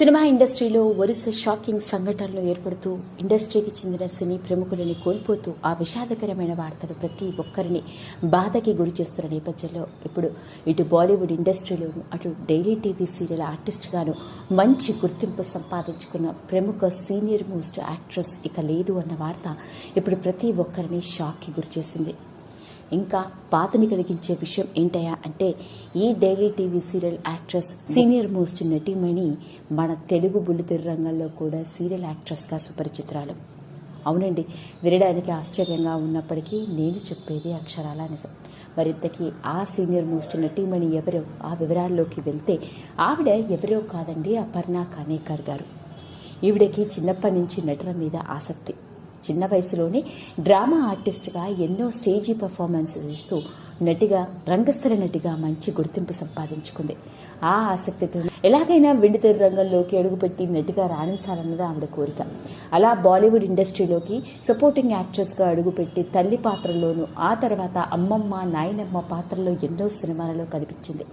Cinema ఇండస్ట్రీలో వరుస shocking సంఘటనలు ఏర్పడుతూ ఇండస్ట్రీకి చెందిన సినీ ప్రముఖులని కోల్పోతూ ఆ విషాదకరమైన వార్తలు ప్రతి ఒక్కరిని బాధకి గురి చేస్తున్న నేపథ్యంలో ఇప్పుడు ఇటు బాలీవుడ్ ఇండస్ట్రీలోను అటు డైలీ టీవీ సీరియల్ ఆర్టిస్ట్గాను మంచి గుర్తింపు సంపాదించుకున్న ప్రముఖ సీనియర్ మోస్ట్ యాక్ట్రెస్ ఇక లేదు అన్న వార్త ఇప్పుడు ప్రతి ఒక్కరిని షాక్కి గురిచేసింది ఇంకా బాధని కలిగించే విషయం ఏంటయా అంటే ఈ daily TV serial actress senior most నటీమణి మన తెలుగు బుల్లితెర రంగంలో కూడా సీరియల్ యాక్ట్రెస్గా సుపరిచిత్రాలు. అవునండి వినడానికి ఆశ్చర్యంగా ఉన్నప్పటికీ నేను చెప్పేది అక్షరాల నిజం. మరింతకీ ఆ సీనియర్ మోస్ట్ నటీమణి ఎవరో ఆ వివరాల్లోకి వెళ్తే ఆవిడ ఎవరో కాదండి అపర్ణ కానేకర్ గారు. ఈవిడకి చిన్నప్పటి నుంచి నటన మీద ఆసక్తి. చిన్న వయసులోనే డ్రామా ఆర్టిస్ట్గా ఎన్నో స్టేజీ పర్ఫార్మెన్సెస్ ఇస్తూ నటిగా రంగస్థల నటిగా మంచి గుర్తింపు సంపాదించుకుంది. ఆ ఆసక్తితో ఎలాగైనా వెండితెర రంగంలోకి అడుగుపెట్టి నటిగా రాణించాలన్నది ఆవిడ కోరిక. అలా బాలీవుడ్ ఇండస్ట్రీలోకి సపోర్టింగ్ యాక్ట్రెస్గా అడుగుపెట్టి తల్లి పాత్రలోనూ ఆ తర్వాత అమ్మమ్మ నాయనమ్మ పాత్రలో ఎన్నో సినిమాలలో కనిపించింది.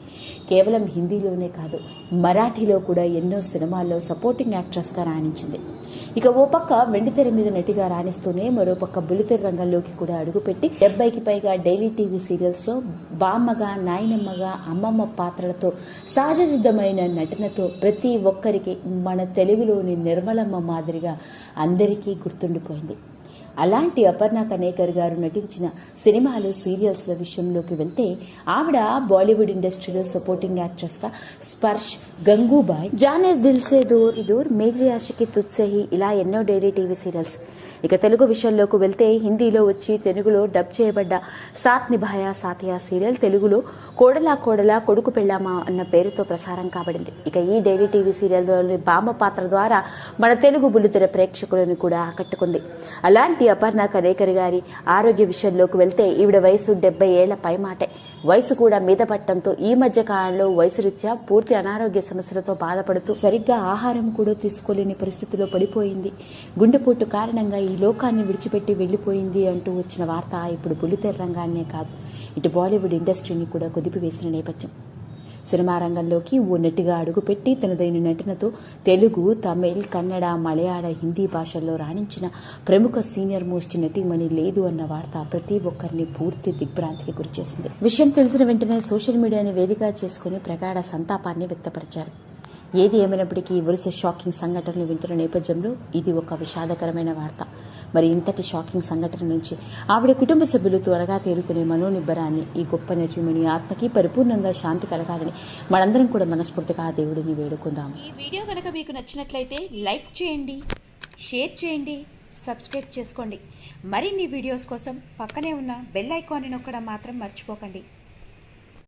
కేవలం హిందీలోనే కాదు మరాఠీలో కూడా ఎన్నో సినిమాల్లో సపోర్టింగ్ యాక్ట్రెస్గా రాణించింది. ఇక ఓ పక్క వెండితెర మీద నటిగా రాణిస్తూనే మరో పక్క బుల్లితెర రంగంలోకి కూడా అడుగుపెట్టి డెబ్బైకి పైగా డైలీ టీవీ సీరియల్స్ లో బామ్మగా నాయనమ్మగా అమ్మమ్మ పాత్రలతో సహజ సిద్ధమైన నటనతో ప్రతి ఒక్కరికి మన తెలుగులోని నిర్మలమ్మ మాదిరిగా అందరికీ గుర్తుండిపోయింది. అలాంటి అపర్ణ కనేకర్ గారు నటించిన సినిమాలు సీరియల్స్ల విషయంలోకి వెళ్తే ఆవిడ బాలీవుడ్ ఇండస్ట్రీలో సపోర్టింగ్ యాక్ట్రెస్గా స్పర్శ్ గంగూబాయ్ జానే దిల్సే దూర్ దూర్ మేజీ ఆశకి తుత్సహి ఇలా ఎన్నో డైలీ టీవీ సీరియల్స్ ఇక తెలుగు విషయంలోకి వెళ్తే హిందీలో వచ్చి తెలుగులో డబ్ చేయబడ్డ సాత్ నిభాయా సాతియా సీరియల్ తెలుగులో కోడలా కోడలా కొడుకు పెళ్ళామా అన్న పేరుతో ప్రసారం కాబడింది. ఇక ఈ డైలీ టీవీ సీరియల్లోని బామ్మ పాత్ర ద్వారా మన తెలుగు బుల్లితెర ప్రేక్షకులను కూడా ఆకట్టుకుంది. అలాంటి అపర్ణ కరేకర్ గారి ఆరోగ్య విషయంలోకి వెళ్తే ఈవిడ వయసు డెబ్బై ఏళ్ళ పైమాటే. వయసు కూడా మీద పట్టడంతో ఈ మధ్య కాలంలో వయసు రీత్యా పూర్తి అనారోగ్య సమస్యలతో బాధపడుతూ సరిగ్గా ఆహారం కూడా తీసుకోలేని పరిస్థితిలో పడిపోయింది. గుండెపోటు కారణంగా ఈ లోకాన్ని విడిచిపెట్టి వెళ్ళిపోయింది అంటూ వచ్చిన వార్త ఇప్పుడు బుల్లితెర రంగాన్నే కాదు. ఇటు బాలీవుడ్ ఇండస్ట్రీని కూడా కుదిపివేసిన నేపథ్యం. సినిమా రంగంలోకి ఓ నటిగా అడుగుపెట్టి తనదైన నటనతో తెలుగు తమిళ్ కన్నడ మలయాళ హిందీ భాషల్లో రాణించిన ప్రముఖ సీనియర్ మోస్ట్ నటీమణి లేదు అన్న వార్త ప్రతి ఒక్కరిని పూర్తి దిగ్భ్రాంతికి గురిచేసింది. విషయం తెలిసిన వెంటనే సోషల్ మీడియాని వేదిక చేసుకుని ప్రగాఢ సంతాపాన్ని వ్యక్తపరిచారు. ఏది ఏమైనప్పటికీ వరుస షాకింగ్ సంఘటనలు వింటున్న నేపథ్యంలో ఇది ఒక విషాదకరమైన వార్త. మరి ఇంతటి షాకింగ్ సంఘటన నుంచి ఆవిడ కుటుంబ సభ్యులు త్వరగా తేరుకునే మనోనిబ్బరాన్ని ఈ గొప్ప నటిమణి ఆత్మకి పరిపూర్ణంగా శాంతి కలగాలని మనందరం కూడా మనస్ఫూర్తిగా ఆ దేవుడిని వేడుకుందాం. ఈ వీడియో కనుక మీకు నచ్చినట్లయితే లైక్ చేయండి షేర్ చేయండి సబ్స్క్రైబ్ చేసుకోండి. మరిన్ని వీడియోస్ కోసం పక్కనే ఉన్న బెల్ ఐకాన్ని నొక్కడం మాత్రం మర్చిపోకండి.